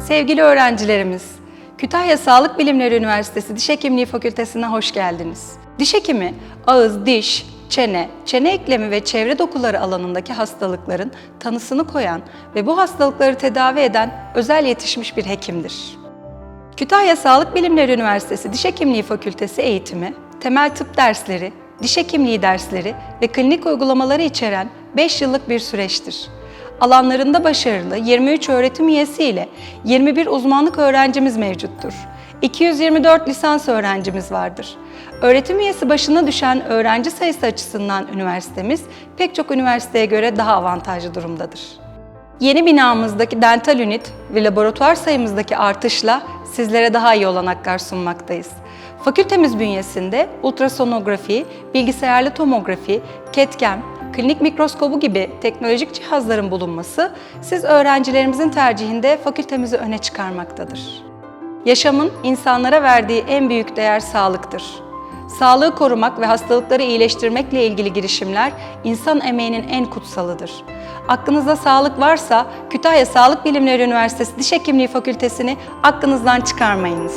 Sevgili öğrencilerimiz, Kütahya Sağlık Bilimleri Üniversitesi Diş Hekimliği Fakültesine hoş geldiniz. Diş hekimi, ağız, diş, çene, çene eklemi ve çevre dokuları alanındaki hastalıkların tanısını koyan ve bu hastalıkları tedavi eden özel yetişmiş bir hekimdir. Kütahya Sağlık Bilimleri Üniversitesi Diş Hekimliği Fakültesi eğitimi, temel tıp dersleri, diş hekimliği dersleri ve klinik uygulamaları içeren 5 yıllık bir süreçtir. Alanlarında başarılı 23 öğretim üyesi ile 21 uzmanlık öğrencimiz mevcuttur. 224 lisans öğrencimiz vardır. Öğretim üyesi başına düşen öğrenci sayısı açısından üniversitemiz pek çok üniversiteye göre daha avantajlı durumdadır. Yeni binamızdaki dental ünit ve laboratuvar sayımızdaki artışla sizlere daha iyi olanaklar sunmaktayız. Fakültemiz bünyesinde ultrasonografi, bilgisayarlı tomografi, CAD-CAM, klinik mikroskobu gibi teknolojik cihazların bulunması siz öğrencilerimizin tercihinde fakültemizi öne çıkarmaktadır. Yaşamın insanlara verdiği en büyük değer sağlıktır. Sağlığı korumak ve hastalıkları iyileştirmekle ilgili girişimler insan emeğinin en kutsalıdır. Aklınızda sağlık varsa Kütahya Sağlık Bilimleri Üniversitesi Diş Hekimliği Fakültesini aklınızdan çıkarmayınız.